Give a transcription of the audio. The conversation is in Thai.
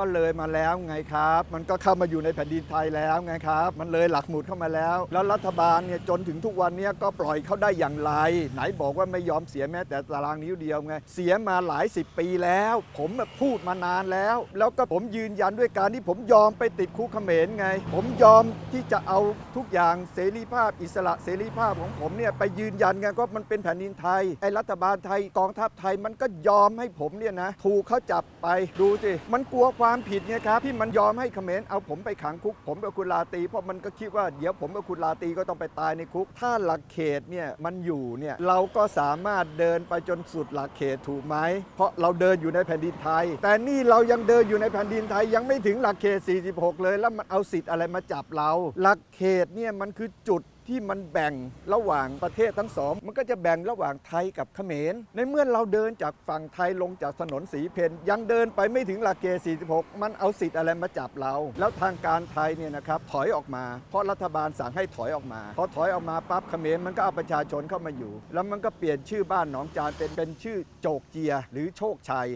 ก็เลยมาแล้วไงครับ มันก็เข้ามาอยู่ในแผ่นดินไทยแล้วไงครับ มันเลยหลักหมุดเข้ามาแล้ว แล้วรัฐบาลเนี่ยจนถึงทุกวันนี้ก็ปล่อยเขาได้อย่างไร ไหนบอกว่าไม่ยอมเสียแม้แต่ตารางนิ้วเดียวไง เสียมาหลายสิบปีแล้ว ผมพูดมานานแล้ว แล้วก็ผมยืนยันด้วยการที่ผมยอมไปติดคุกเขมรไง ผมยอมที่จะเอาทุกอย่างเสรีภาพอิสระเสรีภาพของผมเนี่ยไปยืนยันไงก็มันเป็นแผ่นดินไทยไอ้รัฐบาลไทยกองทัพไทยมันก็ยอมให้ผมเนี่ยนะถูกเขาจับไปดูสิมันกลัวความผิดไงครับที่มันยอมให้เขมรเอาผมไปขังคุก ผมกับคุณลาตีเพราะมันก็คิดว่าเดี๋ยวผมกับคุณลาตีก็ต้องไปตายในคุก ถ้าหลักเขตเนี่ยมันอยู่เนี่ยเราก็สามารถเดินไปจนสุดหลักเขตถูกไหมเพราะเราเดินอยู่ในแผ่นดินไทย แต่นี่เรายังเดินอยู่ในแผ่นดินไทยยังไม่ถึงหลักเขต 46 เลย แล้วมันเอาสิทธิ์อะไรมาจับเรา หลักเขตเนี่ยมันคือจุด ที่มันแบ่งระหว่างประเทศทั้งสอง มันก็จะแบ่งระหว่างไทยกับเขมร ในเมื่อเราเดินจากฝั่งไทยลงจากถนนสีเพนยังเดินไปไม่ถึงหลักเกณฑ์46 มันเอาสิทธิ์อะไรมาจับเรา แล้วทางการไทยเนี่ยนะครับถอยออกมา เพราะรัฐบาลสั่งให้ถอยออกมา พอถอยออกมาปั๊บเขมรมันก็เอาประชาชนเข้ามาอยู่ แล้วมันก็เปลี่ยนชื่อบ้านหนองจานเป็นเป็นชื่อโจกเจีย หรือโชคชัย